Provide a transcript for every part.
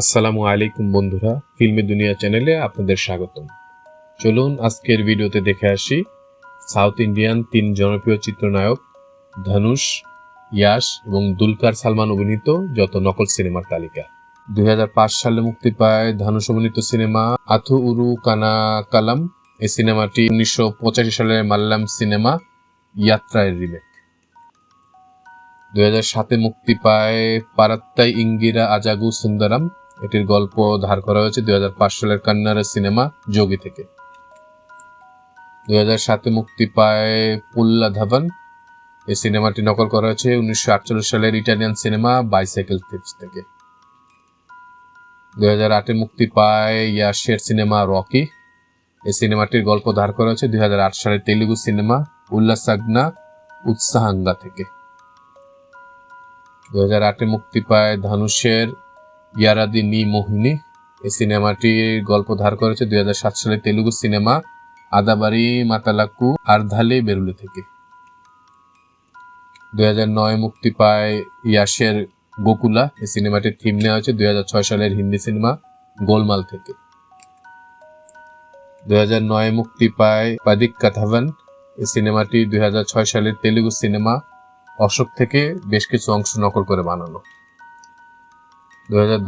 আসসালামু আলাইকুম বন্ধুরা, ফিল্মি দুনিয়া চ্যানেলে আপনাদের স্বাগতম। চলুন আজকের ভিডিওতে দেখে আসি সাউথ ইন্ডিয়ান তিন জনপ্রিয় চিত্রনায়ক ধনুষ, ইয়াশ এবং দুলকার সালমান অভিনীত যত নকল সিনেমার তালিকা। দুই সালে মুক্তি পায় ধনুষ অভিনীত সিনেমা আথু উরু কানা কালাম। এই সিনেমাটি উনিশশো পঁচাশি সালের মাল্লাম সিনেমা ইয়াত্রায়ের রিমেক। দুই হাজার সাতে মুক্তি পায় পারাত্তাই ইঙ্গিরা আজাগু সুন্দরম। এটির গল্প ধার করা হয়েছে দুই সালের কান্নার সিনেমা যোগী থেকে। দুই মুক্তি পায় পুল্লা ধাবান। এই সিনেমাটি নকল করা হয়েছে উনিশশো সালের ইটালিয়ান সিনেমা বাইসাইকেল টিপস থেকে। দুই হাজার আটে মুক্তি পায় ইয়াশের সিনেমা রকি। এই সিনেমাটির গল্প ধার করা হয়েছে দুই হাজার আট সালের তেলুগু সিনেমা উল্লাসাগনা উৎসাহাঙ্গা থেকে। দু হাজার আটে মুক্তি পায় ধানুষের ইয়ারাদি নি মোহিনী, এই সিনেমাটির গল্প ধার করেছে দুই হাজার সাত সালে তেলুগু সিনেমা আদাবারি মাতালাকু আর্ধালে, বেরুলে থেকে। দুই হাজার নয় মুক্তি পায় ইয়াশের গোকুলা এই সিনেমাটির থিম নেওয়া হয়েছে দুই হাজার ছয় সালের হিন্দি সিনেমা গোলমাল থেকে। দুই হাজার নয় মুক্তি পায় পাদিক কাথাভান, এই সিনেমাটি দুই হাজার ছয় সালের তেলুগু সিনেমা অশোক থেকে বেশ কিছু অংশ নকল করে বানানো।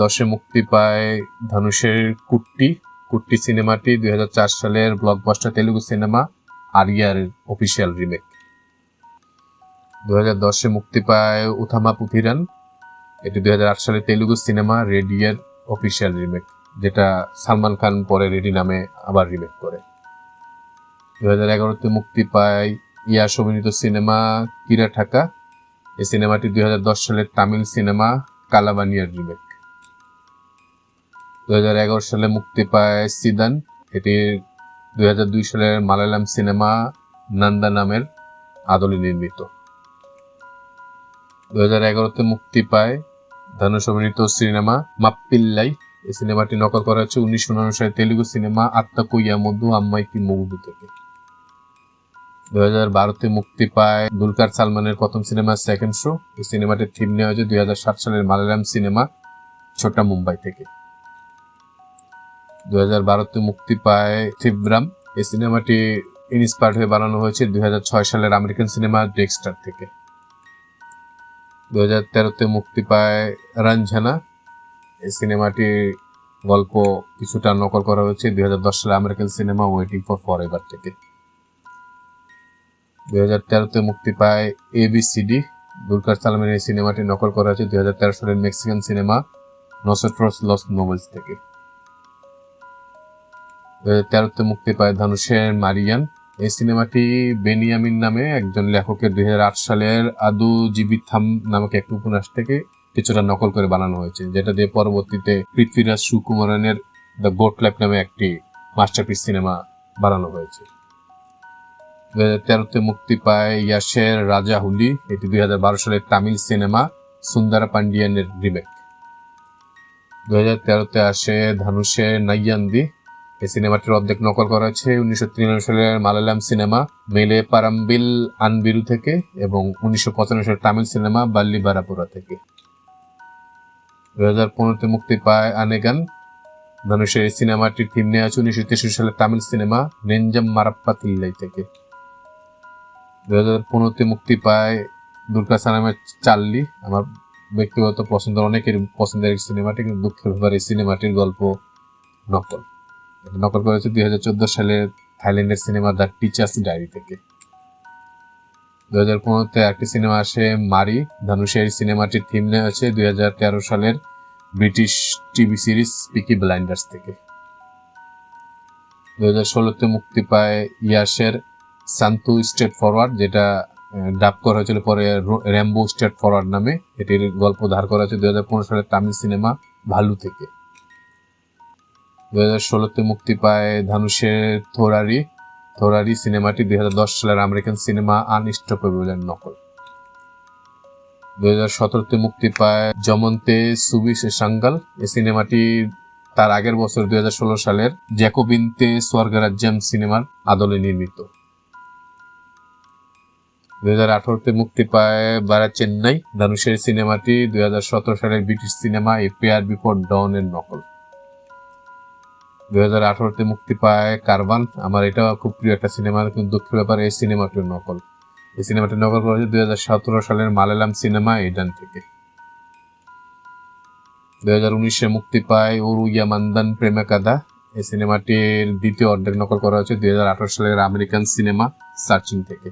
দশে মুক্তি পায় ধনুষের কুট্টি কুট্টি সিনেমাটি দুই হাজার চার সালের ব্লকবাস্টার তেলুগু সিনেমা আরিয়ার অফিসিয়াল রিমেক দু হাজার দশে মুক্তি পায় উথামা পুথিরান, এটি দুই হাজার আট সালে তেলুগু সিনেমা রেডিয়ার অফিসিয়াল রিমেক যেটা সালমান খান পরে রেডি নামে আবার রিমেক করে। দু হাজার এগারোতে মুক্তি পায় ইয়াস অভিনীত সিনেমা কিরা ঠাকা, এই সিনেমাটি দুই হাজার দশ সালের তামিল সিনেমা কালাবানিয়ার রিমেক দুই হাজার এগারো সালে মুক্তি পায় সিদান। এটি দুই সালের মালায়ালাম সিনেমা নন্দা নামের আদলে নির্মিত। দুই হাজার এগারোতে মুক্তি পায় ধনুষ অভিনীত সিনেমা মাপ্পিল্লাই এই সিনেমাটি নকল করা হচ্ছে উনিশশো সালে তেলুগু সিনেমা আত্মাকুইয়া মধু আম্মাইকি মুগুদু থেকে। দুই হাজার বারোতে মুক্তি পায় দুলকার সালমানের প্রথম সিনেমা সেকেন্ড শো। এই সিনেমাটির থিম নেওয়া হয়েছে দুই হাজার সাত সালের মালায়ালাম সিনেমা ছোটা মুম্বাই থেকে। দুই হাজার বারোতে মুক্তি পায় থিব্রাম। এই সিনেমাটি ইন্সপায়ার্ড হয়ে বানানো হয়েছে দুই হাজার ছয় সালের আমেরিকান সিনেমা ডেক্সটার থেকে। দুই হাজার তেরোতে মুক্তি পায় রঞ্জনা। এই সিনেমাটি গল্প কিছুটা নকল করা হয়েছে দুই হাজার দশ সালে American cinema waiting for forever থেকে। দুই হাজার তেরোতে মুক্তি পায় এবিসিডি দুলকার সালামের এই সিনেমাটি নকল করা হয়েছে দুই হাজার তেরো সালের Mexican cinema Nosotros Los Nobles থেকে। তেরোতে মুক্তি পায় ধনুষের মারিয়ান। এই সিনেমাটি বেনিয়ামিন নামে একজন লেখকের দুই হাজার আট সালের আদু জীবিথাম নামক একটি উপন্যাস থেকে কিছুটা নকল করে বানানো হয়েছে, যেটা দিয়ে পরবর্তীতে পৃথ্বীরাজ সুকুমারনের দ্য গোট লাইফ নামে একটি মাস্টারপিস সিনেমা বানানো হয়েছে। হাজার তেরোতে মুক্তি পায় ইয়াশের রাজা হুলি, এটি দুই হাজার বারো সালের তামিল সিনেমা সুন্দরা পান্ডিয়ানের রিমেক। দুই হাজার তেরোতে আসে ধানুষের নাইয়ান্দি। এই সিনেমাটির অর্ধেক নকল করা হয়েছে। উনিশশো তিরানব্বই সালের মালায়ালাম সিনেমা মেলে পারাম্বিল আনবিরু থেকে এবং উনিশশো পঁচানব্বই সালের তামিল সিনেমা বাল্লি বারাপুরা থেকে। দুই হাজার পনেরোতে মুক্তি পায় আনেগান। ধনুষের এই সিনেমাটির থিম নেওয়া আছে উনিশশো তেষট্টি সালের তামিল সিনেমা নেঞ্জাম মারাপ্পা তিল্লাই থেকে। দু হাজার পনেরোতে মুক্তি পায় দুর্গা সানামের চাল্লি। আমার ব্যক্তিগত পছন্দের অনেকের পছন্দের সিনেমাটি, কিন্তু দুঃখের ব্যাপার এই সিনেমাটির গল্প নকল। নকল করেছে দুই হাজার চোদ্দ সালে থাইল্যান্ডের সিনেমা দ্য টিচার্স ডায়েরি থেকে। দু হাজার পনেরোতে একটি সিনেমা আসে মারি ধনুষের সিনেমাটির থিম নেওয়া হয়েছে দুই হাজার তেরো সালের British TV series Peaky Blinders থেকে। দু হাজার ষোলোতে মুক্তি পায় ইয়াসের সান্তু স্টেট ফরওয়ার্ড, যেটা ডাব করা হয়েছিল পরে র্যাম্বো স্টেট ফরওয়ার্ড নামে। এটির গল্প ধার করা হয়েছে দুই হাজার পনেরো সালের তামিল সিনেমা ভালু থেকে। দুই হাজার ষোলোতে মুক্তি পায় ধানুষের থোরারি। থোরারি সিনেমাটি দুই হাজার দশ সালের আমেরিকান সিনেমা আনস্টপেবলের নকল। দুই হাজার সতেরোতে মুক্তি পায় জমন্তে সুবিশ সাঙ্গাল। এই সিনেমাটি তার আগের বছর দুই হাজার ষোলো সালের জ্যাকোবিনতে স্বর্গরাজ্যাম সিনেমার আদলে নির্মিত। দুই হাজার আঠারোতে মুক্তি পায় বারা চেন্নাই। ধানুষের সিনেমাটি দুই হাজার সতেরো সালের British cinema a before dawn এর নকল। দুই হাজার আঠারোতে মুক্তি পায় কারবান। আমার এটা খুব প্রিয় একটা সিনেমা, কিন্তু দুঃখের ব্যাপার, এই সিনেমাটির নকল। এই সিনেমাটি নকল করা হয়েছে দুই হাজার সতেরো সালের মালায়ালাম সিনেমা এডান থেকে। দুই হাজার উনিশে মুক্তি পায় ওরু ইয়ামান্দান প্রেমেকাদা। এই সিনেমাটির দ্বিতীয় অর্ধেক নকল করা হয়েছে দুই হাজার আঠারো সালের আমেরিকান সিনেমা সার্চিং থেকে।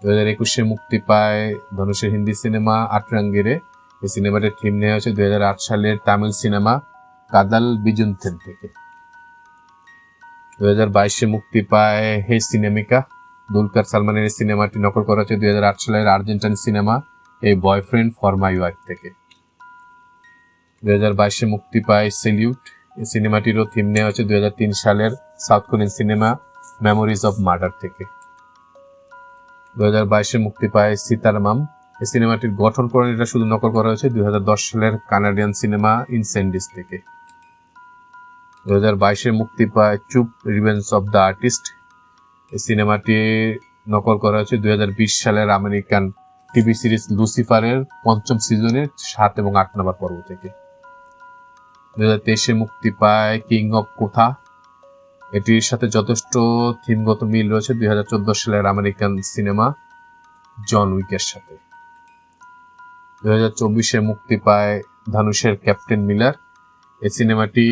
দুই হাজার একুশে মুক্তি পায় ধনুষের হিন্দি সিনেমা আট আটরাঙ্গিরে। এই সিনেমাটির থিম নেওয়া হয়েছে দুই হাজার আট সালের তামিল সিনেমা কাদাল বিজুন্থেন থেকে। দুই হাজার বাইশে মুক্তি পায় হে সিনেমিকা। দুলকার সালমানের সিনেমাটি নকল করা হয়েছে দুই হাজার আট সালের আর্জেন্টাইন সিনেমা এই বয়ফ্রেন্ড ফর মাই ওয়াইফ থেকে। দুই হাজার বাইশে মুক্তি পায় সেলিউট। এই সিনেমাটিরও থিম নেওয়া হয়েছে দুই হাজার তিন সালের South Korean cinema Memories of Murder থেকে। দু হাজার বাইশে মুক্তি পায় সীতারামাম এই সিনেমাটির গঠন প্রণালীটা শুধু নকল করা হয়েছে দুই হাজার দশ সালের কানাডিয়ান সিনেমা ইনসেন্ডিস থেকে। দু বাইশে মুক্তি পায় চুপ রিভেন্স অফ দ্য আর্টিস্ট। এই সিনেমাটি নকল করা হয়েছে দুই হাজার বিশ সালের আমেরিকান টিভি সিরিজ লুসিফারের পঞ্চম সিজনের সাত এবং আট নম্বর পর্ব থেকে। দু তেইশে মুক্তি পায় কিং অফ কোথা। এটির সাথে যথেষ্ট থিমগত মিল রয়েছে দুই হাজার চোদ্দ সালের আমেরিকান সিনেমা জন উইকের সাথে। দুই হাজার চব্বিশে মুক্তি পায় ধানুষের ক্যাপ্টেন মিলার। এই সিনেমাটি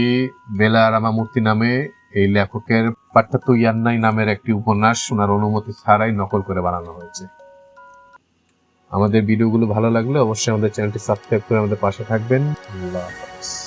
বেলা রামামূর্তি নামে এই লেখকের পার্থাত ইয়ান্নাই নামের একটি উপন্যাস শোনার অনুমতি ছাড়াই নকল করে বানানো হয়েছে। আমাদের ভিডিওগুলো ভালো লাগলে অবশ্যই আমাদের চ্যানেলটি সাবস্ক্রাইব করে আমাদের পাশে থাকবেন। আল্লাহ হাফেজ।